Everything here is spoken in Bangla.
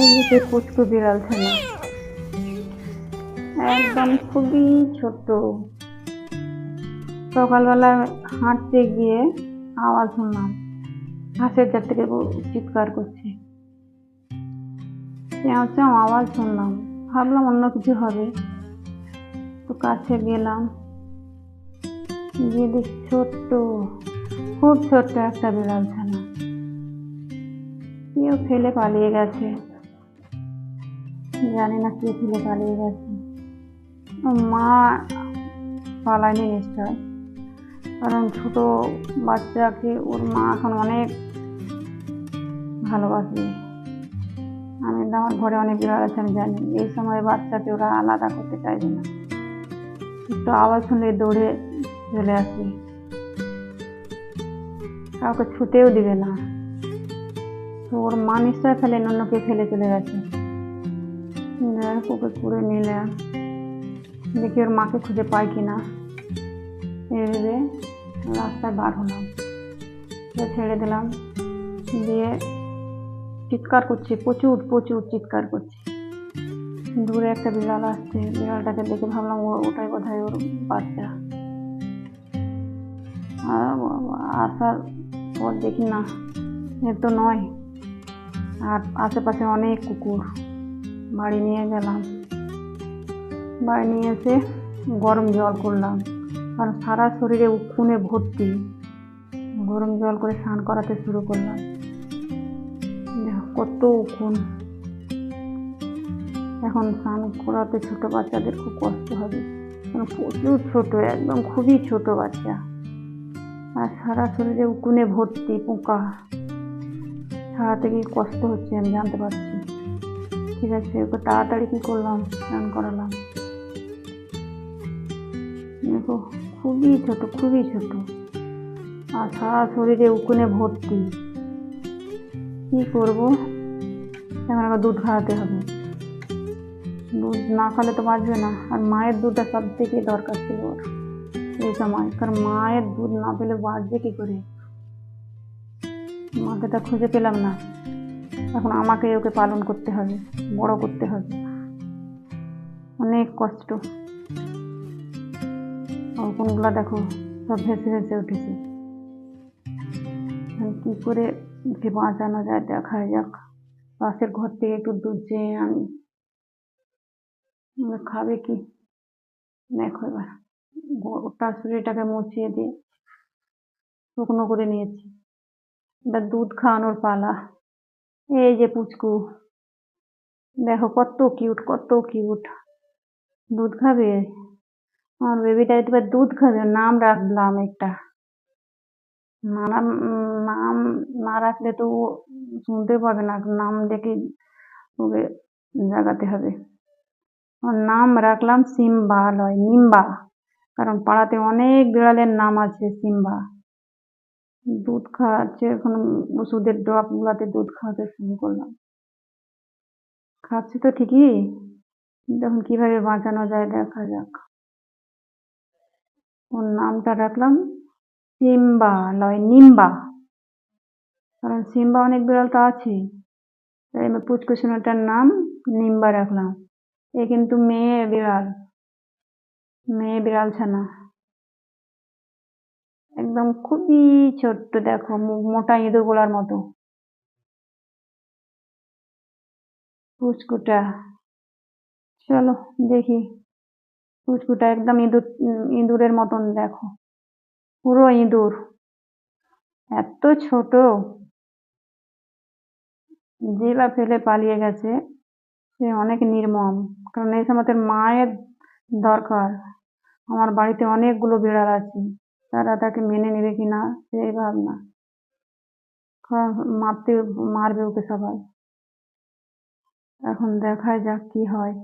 এই পুচকু বিড়াল ছানা একদম খুবই ছোট সকালবেলা হাঁটতে গিয়ে আওয়াজ শুনলাম ঘাসের যার থেকে চিৎকার করছে। চেঁও চেঁও আওয়াজ শুনলাম, ভাবলাম অন্য কিছু হবে। তো কাছে গেলাম, গিয়ে দেখি ছোট্ট, খুব ছোট্ট একটা বিড়াল ছানা কেউ ফেলে পালিয়ে গেছে। জানি না কে ফেলে পালিয়ে গেছে। মা পালায়নি নিশ্চয়। কারণ ছোট বাচ্চাকে ওর মা এখন অনেক ভালোবাসে। আমি আমার ঘরে অনেক বিড়াল আছে, আমি জানি। এই সময় বাচ্চাকে ওরা আলাদা করতে চাইবে না। একটু আওয়াজ শুনলে দৌড়ে চলে আসবে কাউকে ছুতেও দিবে না। ওর মা নিশ্চয় ফেলে অন্যকে ফেলে চলে গেছে। যাই হোক, ওকে করে নিলাম দেখি ওর মাকে খুঁজে পাই কিনা। এভাবে রাস্তায় বার হলাম। ছেড়ে দিলাম। দিয়ে চিৎকার করছে প্রচুর প্রচুর চিৎকার করছে। দূরে একটা বিড়াল আসছে। বিড়ালটাকে দেখে ভাবলাম ও ওটাই বোধহয় ওর বাচ্চা। আসার পর দেখি না। এ তো নয়। আর আশেপাশে অনেক কুকুর। বাড়ি নিয়ে গেলাম। বাড়ি নিয়ে এসে গরম জল করলাম। কারণ সারা শরীরে উকুনে ভর্তি। গরম জল করে স্নান করাতে শুরু করলাম। কত উকুন। এখন স্নান করাতে ছোট বাচ্চাদের খুব কষ্ট হবে। কারণ প্রচুর ছোট, একদম খুবই ছোট বাচ্চা। আর সারা শরীরে উকুনে ভর্তি পোকা। ছাড়াতে কি কষ্ট হচ্ছে, আমি জানতে পারছি। ঠিক আছে ওকে তাড়াতাড়ি কী করলাম? স্নান করালাম। দেখো, খুবই ছোট খুবই ছোট। আর সারা শরীরে উকুনে ভর্তি। কী করব? এখন আবার দুধ খাওয়াতে হবে। দুধ না খালে তো বাঁচবে না। আর মায়ের দুধটা সব থেকে দরকার ছিল ওর। এই সময়। কারণ মায়ের দুধ না পেলে বাঁচবে কী করে? তা খুঁজে পেলাম না। এখন আমাকে ওকে পালন করতে হবে, বড় করতে হবে। অনেক কষ্ট। কোনগুলা দেখো, সব ভেসে ভেসে উঠেছে। কি করে ওকে বাঁচানো যায়, দেখা যাক। পাশের ঘর থেকে একটু দুধ আনি। এবার খাবে কি? দেখো এবার। গোটা শরীরটাকে মুছিয়ে দিয়ে শুকনো করে নিয়েছি। এবার দুধ খাওয়ানোর পালা। এই যে পুচকু, দেখো কত কিউট কত কিউট দুধ খাবে? আমার বেবিটা এবার দুধ খাবে, নাম রাখলাম একটা। নাম নাম না রাখলে তো ও শুনতে পাবে না, নাম দেখে ওকে জাগাতে হবে। ওর নাম রাখলাম সিম্বা নয় নিম্বা। কারণ পাড়াতে অনেক বিড়ালের নাম আছে, সিম্বা। দুধ খাওয়াচ্ছে, এখন ওষুধের ড্রপগুলোতে দুধ খাওয়াতে শুরু করলাম। খাচ্ছে তো ঠিকই, কিন্তু এখন কীভাবে বাঁচানো যায় দেখা যাক। ওর নামটা রাখলাম, সিম্বা নয় নিম্বা। কারণ সিম্বা অনেক বিড়াল তো আছে। তাই আমি নাম নিম্বা রাখলাম। এ কিন্তু মেয়ে বিড়াল মেয়ে বিড়াল ছানা। একদম খুবই ছোট্ট দেখো মোটা ইঁদুর গোলার মতো। পুচকুটা চলো দেখি। পুচকুটা একদম ইঁদুর, ইঁদুরের মতন দেখো। পুরো ইঁদুর। এত ছোট। যে বা ফেলে পালিয়ে গেছে, সে অনেক নির্মম। কারণ এই সময় মায়ের দরকার। আমার বাড়িতে অনেকগুলো বিড়াল আছে। তারা তাকে মেনে নেবে কি না, সেই ভাবনা। মারতে, মারবে ওকে সবাই। এখন দেখা যাক কি হয়।